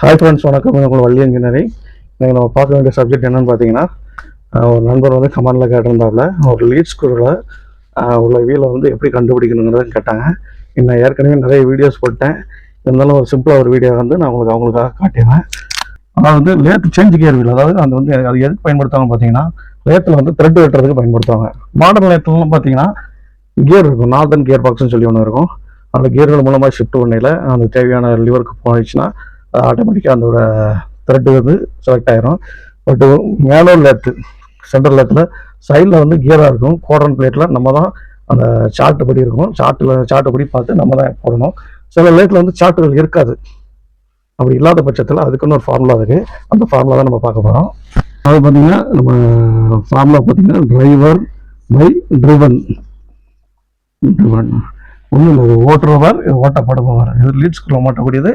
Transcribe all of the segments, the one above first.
Hi friends வணக்கம். உங்களுக்கு Valli engineering நீங்கள் நம்ம பார்க்க வேண்டிய சப்ஜெக்ட் என்னன்னு பார்த்தீங்கன்னா ஒரு நண்பர் வந்து கமெண்டில் கேட்டிருந்தாப்புல ஒரு லீட் ஸ்கூலில் உள்ள வீலை வந்து எப்படி கண்டுபிடிக்கணுங்கிறத கேட்டாங்க. நான் ஏற்கனவே நிறைய வீடியோஸ் போட்டேன். இருந்தாலும் ஒரு சிம்பிளாக ஒரு வீடியோ வந்து நான் உங்களுக்கு அவங்களுக்காக காட்டிடுறேன். அதாவது வந்து லேத் சேஞ்ச் கியர் வீல் அதாவது அது வந்து அது எதுக்கு பயன்படுத்துவாங்க பார்த்தீங்கன்னா லேத்தில் வந்து த்ரெட் வெட்டுறதுக்கு பயன்படுத்துவாங்க. மாடர்ன் லேத்துலாம் பார்த்தீங்கன்னா கியர் இருக்கும். நார்தன் கியர் பாக்ஸ்னு சொல்லி ஒன்று இருக்கும். அந்த கியர்கள் மூலமாக ஷிஃப்ட் பண்ணையில் அந்த தேவையான லிவருக்கு போயிடுச்சுன்னா ஆட்டோமேட்டிக்காக அதோட த்ரெட்டு வந்து செலக்ட் ஆகிரும் பட் மேனுவல் லேத்து சென்டர் லேத்தில் சைடில் வந்து கியராக இருக்கும். கோடன் பிளேட்டில் நம்ம தான் அந்த சார்ட்டு படி இருக்கும் சார்ட்டில் சார்ட்டு படி பார்த்து நம்ம தான் போடணும். சில லேட்டில் வந்து சார்ட்டுகள் இருக்காது. அப்படி இல்லாத பட்சத்தில் அதுக்குன்னு ஒரு ஃபார்முலா இருக்குது அந்த ஃபார்முலா தான் நம்ம பார்க்க போகிறோம் அது பார்த்தீங்கன்னா நம்ம ஃபார்முலா பார்த்தீங்கன்னா டிரைவர் பை ட்ரிவன் ட்ரிவன் ஒன்றும் இல்லை ஓட்டுறவர் ஓட்டப்படுபவர். இது லீட் மாட்டக்கூடியது.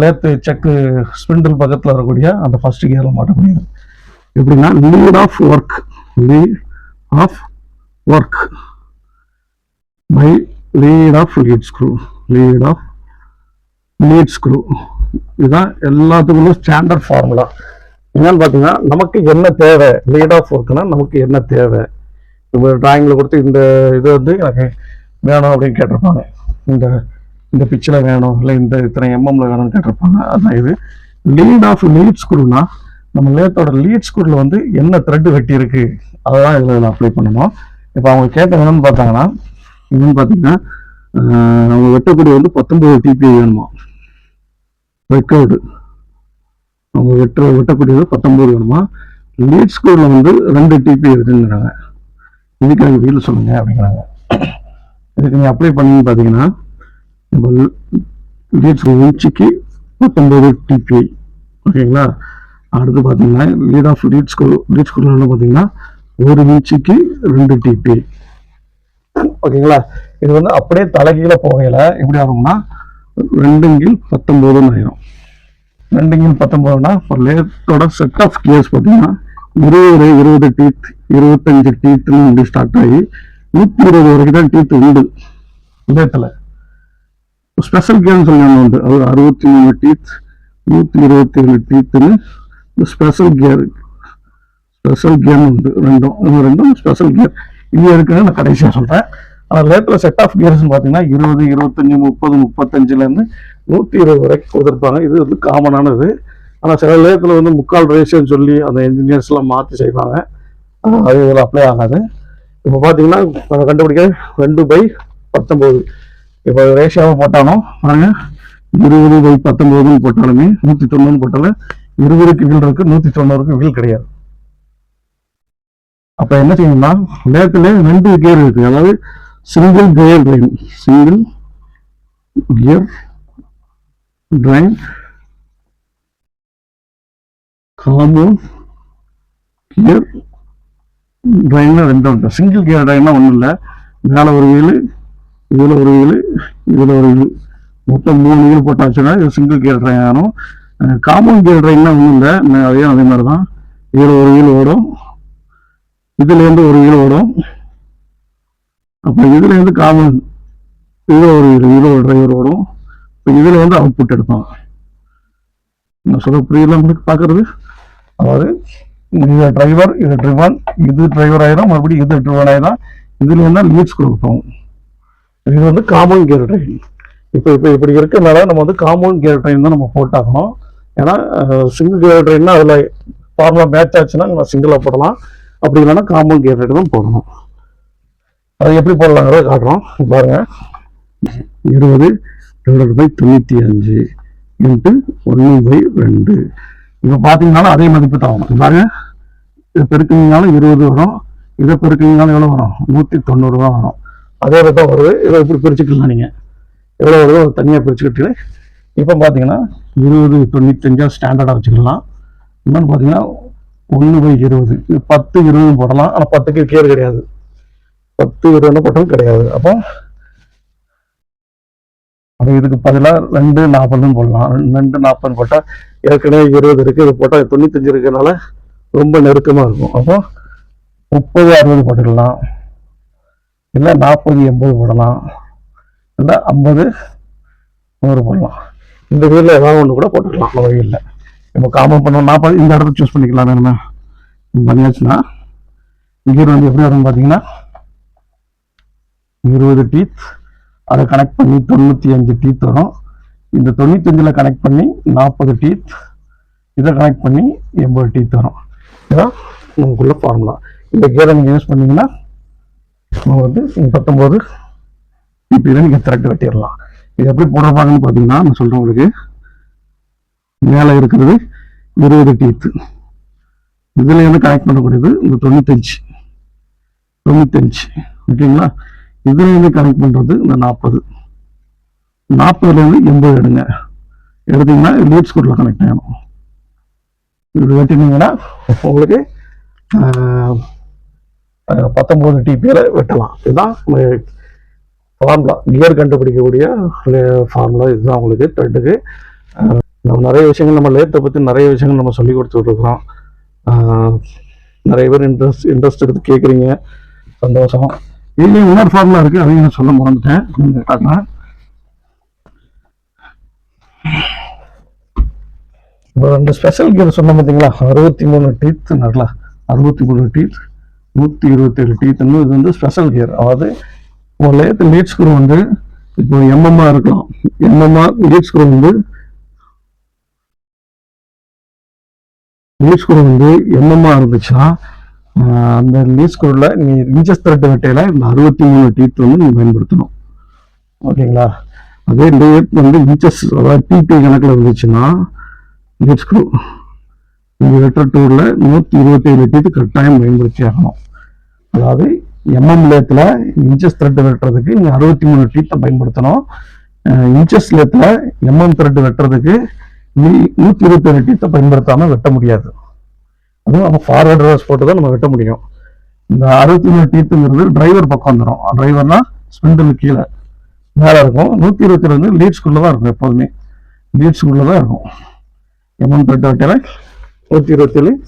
லேத்து செக்கு ஸ்பிண்டில் பக்கத்தில் வரக்கூடிய அந்த ஃபர்ஸ்ட் கியரில் மாட்ட முடியும் எப்படின்னா lead of work lead of work by lead of lead screw lead of lead screw இதுதான் எல்லாத்துக்குள்ள ஸ்டாண்டர்ட் ஃபார்முலா என்னன்னு பார்த்தீங்கன்னா நமக்கு என்ன தேவை? லீட் ஆஃப் ஒர்க்னா நமக்கு என்ன தேவை? இப்போ டிராயிங்கில் கொடுத்து இந்த இது வந்து எனக்கு வேணும் அப்படின்னு கேட்டிருப்பாங்க. இந்த இந்த பிச்சில் வேணும் இல்லை இந்த இத்தனை எம்எம்ல வேணும்னு கேட்டிருப்பாங்க. அதான் இது. லீட் ஆஃப் லீட் ஸ்க்ரூனா நம்ம லேத்தோட லீட் ஸ்க்ரூவில் வந்து என்ன த்ரெட்டு வெட்டி இருக்கு அதெல்லாம் இதில் அப்ளை பண்ணணும். இப்போ அவங்க கேட்ட என்னன்னு பார்த்தாங்கன்னா என்னன்னு பார்த்தீங்கன்னா அவங்க வெட்டக்கூடிய வந்து பத்தொன்பது டிபி வேணுமா? ரெக்கார்டு அவங்க வெட்ட வெட்டக்கூடியது பத்தொன்பது வேணுமா? லீட் ஸ்கூலில் வந்து ரெண்டு டிபி இருக்குங்கிறாங்க. இதுக்கு எனக்கு வீல் சொல்லுங்க அப்படிங்கிறாங்க. இதுக்கு நீங்கள் அப்ளை பண்ணி பார்த்தீங்கன்னா இப்போ லீட் ஸ்கூல் இன்ச்சுக்கு ஓகேங்களா அடுத்து பார்த்தீங்கன்னா lead of lead screw lead ஸ்கூலில் பார்த்தீங்கன்னா ஒரு இன்ச்சுக்கு ரெண்டு டிபி ஓகேங்களா இது வந்து அப்படியே தலைகீழ போகையில எப்படி ஆகும்னா ரெண்டுங்கில் பத்தொம்போதுன்னு ஆயிரும். ரெண்டுங்கில் பத்தொன்பதுனா ஒரு லேட்டோட செட் ஆஃப் கியர்ஸ் பார்த்தீங்கன்னா இருபது இருபது டீத் இருபத்தஞ்சு டீத்துன்னு இப்படி ஸ்டார்ட் ஆகி நூற்றி இருபது வரைக்கும் தான் டீத் உண்டு. லேத்தில் ஸ்பெஷல் கியர்னு சொல்லி ஒன்று உண்டு அது அறுபத்தி மூணு டீத் நூற்றி இருபத்தி ஏழு டீத்துன்னு ஸ்பெஷல் கியர் ஸ்பெஷல் கேம் உண்டு ரெண்டும் இது ரெண்டும் ஸ்பெஷல் கியர் இது இருக்குன்னு நான் கடைசியாக சொல்கிறேன் ஆனால் லேத்தில் செட் ஆஃப் கியர்ஸ்னு பார்த்தீங்கன்னா இருபது இருபத்தஞ்சி முப்பது முப்பத்தஞ்சுலேருந்து நூற்றி இருபது வரைக்கும் கொடுத்துருப்பாங்க. இது வந்து காமனானது. ஆனால் சில லேத்தில் வந்து முக்கால் ரேஷன் சொல்லி அந்த இன்ஜினியர்ஸ்லாம் மாற்றி செய்வாங்க. அது இதில் அப்ளை ஆகாது. இப்போ பார்த்தீங்கன்னா அதை கண்டுபிடிக்க ரெண்டு பை பத்தொம்போது இப்போ ரேஷியோவை போட்டாலும் பாருங்க இருபது பை பத்தொன்பதுன்னு போட்டாலுமே நூற்றி தொண்ணூறு போட்டாலும் இருபதுக்கு வீல் இருக்கு நூற்றி தொண்ணூறுக்கு வீல் கிடையாது. அப்ப என்ன செய்யணும்னா லேத்துல ரெண்டு கியர் இருக்கு. அதாவது single gear train single gear train common gear train ரெண்டு உண்டு. சிங்கிள் கியர் ட்ரைன்னா ஒன்றும் இல்லை. மேலே ஒரு வீலு இதில் ஒரு வீலு இதில் ஒரு வீலு மொத்தம் மூணு வீல் போட்டாச்சுன்னா இது சிங்கிள் கியர் ட்ரைன் ஆகும் காமன் கியர் ட்ரெயின்லாம் ஒன்றும் இல்லை. அதே அதே மாதிரி தான் இதில் ஒரு வீல் ஓடும். இதுல இருந்து ஒரு வீல் ஓடும். அப்போ இதுல இருந்து காமன் இதில் ஒரு வீல் இதுல ஒரு டிரைவர் ஓடும். இப்போ இதில் வந்து அவுட்புட் எடுப்போம் நான் சொல்ல புரியல உங்களுக்கு பார்க்கறது அதாவது இது டிரைவர் இது ட்ரிவன் இது டிரைவர் ஆயிரும். மறுபடியும் இது ட்ரிவன் ஆயிரும். இதுல இருந்தால் லீட்ஸ் கொடுப்போம் இது வந்து காமன் கியர் ட்ரெயின் இப்போ இப்போ இப்படி இருக்கிறனால நம்ம வந்து காமன் கியர் ட்ரெயின் தான் நம்ம போட்டாகணும். ஏன்னா சிங்கிள் கியர் ட்ரெயின்னா அதில் ஃபார்முலா மேட்ச் ஆச்சுன்னா நம்ம சிங்கிளாக போடலாம். அப்படி இல்லைன்னா காமன் கேர் ட்ரெயின் தான் போடணும். அது எப்படி போடலாங்கிறத காட்டுறோம். பாருங்கள் இருபது டிவைடட் பை தொண்ணூற்றி அஞ்சு இன்ட்டு ஒன்று பை ரெண்டு. இப்போ பார்த்தீங்கன்னாலும் அதே மதிப்பு தான் வரும். பாருங்க. இது பெருக்கிங்கனாலும் இருபது வரும். இதை பெருக்கிங்கனாலும் எவ்வளோ வரும்? நூற்றி தொண்ணூறு தான் வரும். அதே ரேட் தான் வருது. இதை இப்படி பிரிச்சுக்கலாம் நீங்கள் எவ்வளோ வருதோ அதை தனியாக பிரிச்சுக்கிட்டு இப்போ பார்த்தீங்கன்னா இருபது தொண்ணூத்தஞ்சாக ஸ்டாண்டர்டாக வச்சுக்கலாம். இன்னொன்று பார்த்தீங்கன்னா ஒன்று பை இருபது. இது பத்து இருபது போடலாம். ஆனால் பத்துக்கு கேர் கிடையாது. பத்து இருபதுன்னு போட்டது கிடையாது. அப்போ அப்போ இதுக்கு பதிலாக ரெண்டு நாற்பதுன்னு போடலாம். ரெண்டு நாற்பது போட்டால் ஏற்கனவே இருபது இருக்கு. இது போட்டால் தொண்ணூத்தஞ்சு இருக்கிறதுனால ரொம்ப நெருக்கமாக இருக்கும். அப்போ முப்பது அறுபது போட்டுக்கலாம். இல்லை நாற்பது எண்பது போடலாம். இல்லை ஐம்பது நூறு போடலாம். இந்த வீலில் ஏதாவது ஒன்று கூட போட்டுக்கலாம். அவ்வளோ இல்லை இப்போ காமன் பண்ணோம் நாற்பது இந்த இடத்த சூஸ் பண்ணிக்கலாம். என்ன? பண்ணியாச்சுன்னா கீர் வந்து எப்படி வரும்னு பார்த்தீங்கன்னா இருபது டீத் அதை கனெக்ட் பண்ணி தொண்ணூற்றி அஞ்சு டீத் வரும். இந்த தொண்ணூத்தஞ்சில் கனெக்ட் பண்ணி நாற்பது டீத் இதை கனெக்ட் பண்ணி எண்பது டீத் வரும். இதான் நமக்குள்ள ஃபார்முலா இந்த கியரை நீங்கள் யூஸ் பண்ணிங்கன்னா நம்ம வந்து பத்தொம்போது டிபியில் நீங்கள் திரட்டு வெட்டிடலாம். இது எப்படி போடுறாங்கன்னு பார்த்தீங்கன்னா நான் சொல்கிறேன் உங்களுக்கு. மேலே இருக்கிறது இருபது டீத்து இதில் இருந்து கனெக்ட் பண்ணக்கூடியது இந்த தொண்ணூத்தஞ்சு. தொண்ணூத்தஞ்சு. ஓகேங்களா? இதில் இருந்து கனெக்ட் பண்றது இந்த நாற்பது. நாற்பதுலேருந்து எண்பது எடுங்க. எடுத்தீங்கன்னா லீட் ஸ்கூட்டில் கனெக்ட் ஆகணும் இப்படி வெட்டினீங்கன்னா உங்களுக்கு பத்தொம்போது டிபியில் வெட்டலாம். இதுதான் ஃபார்முலா கியர் கண்டுபிடிக்கக்கூடிய ஃபார்முலா இதுதான் உங்களுக்கு த்ரெட்டுக்கு நம்ம நிறைய விஷயங்கள் நம்ம லேத்தை பற்றி நிறைய விஷயங்கள் நம்ம சொல்லி கொடுத்துட்ருக்கிறோம் நிறைய பேர் இன்ட்ரெஸ்ட் இன்ட்ரெஸ்ட் எடுத்து கேட்குறீங்க. சந்தோஷம். இதுலேயும் இன்னொரு ஃபார்முலா இருக்குது அதையும் நான் சொல்ல மறந்துட்டேன். நீங்க இப்போ ரெண்டு ஸ்பெஷல் கியர் சொன்ன பார்த்தீங்களா அறுபத்தி மூணு டீத் நல்லா அறுபத்தி மூணு டீத் நூற்றி இருபத்தேழு டீத்னு இது வந்து ஸ்பெஷல் கியர் அதாவது ஒரு லேத்து லீட் ஸ்க்ரூ வந்து இப்போ எம்எம்ஆ இருக்கலாம் எம்எம்ஆ லீட் ஸ்க்ரூ வந்து லீட் ஸ்க்ரூ வந்து எம்எம்ஆ இருந்துச்சுன்னா அந்த லீட் ஸ்க்ரூவில் நீங்கள் இன்ச்சஸ் த்ரெட் வெட்டையில் இந்த அறுபத்தி மூணு டீத் வந்து நீங்கள் பயன்படுத்தணும். ஓகேங்களா? அதே லேத் வந்து இன்ச்சஸ் அதாவது டிடி கணக்கில் இருந்துச்சுன்னா லீட் ஸ்க்ரூ நீங்கள் வெட்டுற டூரில் நூற்றி இருபத்தேழு டீத்து கட்டாயம் பயன்படுத்தி ஆகணும். அதாவது எம்எம் லேத்தில் இன்ச்சஸ் த்ரெட் வெட்டுறதுக்கு நீங்கள் அறுபத்தி மூணு டீத்தை பயன்படுத்தணும். இன்ச்சஸ் லேத்தில் எம்எம் த்ரெட் வெட்டுறதுக்கு நீ நூற்றி இருபத்தேழு டீத்தை பயன்படுத்தாமல் வெட்ட முடியாது. அதுவும் நம்ம ஃபார்வர்ட் ரோஸ் போட்டு தான் நம்ம வெட்ட முடியும். இந்த அறுபத்தி மூணு டீத்துங்கிறது டிரைவர் பக்கம் வந்துடும் டிரைவர்னா ஸ்பிண்டில் கீழே மேலே இருக்கும். நூற்றி இருபத்தி ரெண்டு லீட்ஸ்குள்ளே தான் இருக்கும் எப்போதுமே. லீட்ஸ்குள்ளே தான் இருக்கும். எம்எம் த்ரெட் வெட்டையில் நூற்றி இருபத்தேழு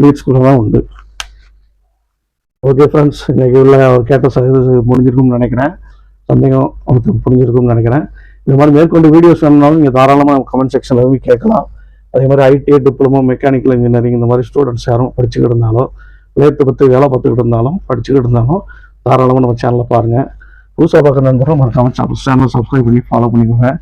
லீட்ஸ்குள்ளே தான் உண்டு. ஓகே ஃப்ரெண்ட்ஸ் இன்றைக்கி உள்ள கேட்ட ச- இது முடிஞ்சிருக்கும்னு நினைக்கிறேன். சந்தேகம் அவருக்கு புரிஞ்சிருக்கும்னு நினைக்கிறேன். இந்த மாதிரி மேற்கொண்டு வீடியோஸ் வேணும்னாலும் நீங்கள் தாராளமாக கமெண்ட் செக்ஷனில் வந்து கேட்கலாம். அதே மாதிரி ஐடி டிப்ளமோ மெக்கானிக்கல் இன்ஜினியரிங் இந்த மாதிரி ஸ்டூடெண்ட்ஸ் யாரும் படிச்சுக்கிட்டு இருந்தாலும் லேத்து பற்றி வேலை பார்த்துக்கிட்டு இருந்தாலும் படிச்சுக்கிட்டு இருந்தாலும் தாராளமாக நம்ம சேனலை பாருங்கள் புதுசாக பார்க்குற நண்பரும் மறக்காமல் சேனல் சப்ஸ்கிரைப் பண்ணி ஃபாலோ பண்ணிக்கோங்க.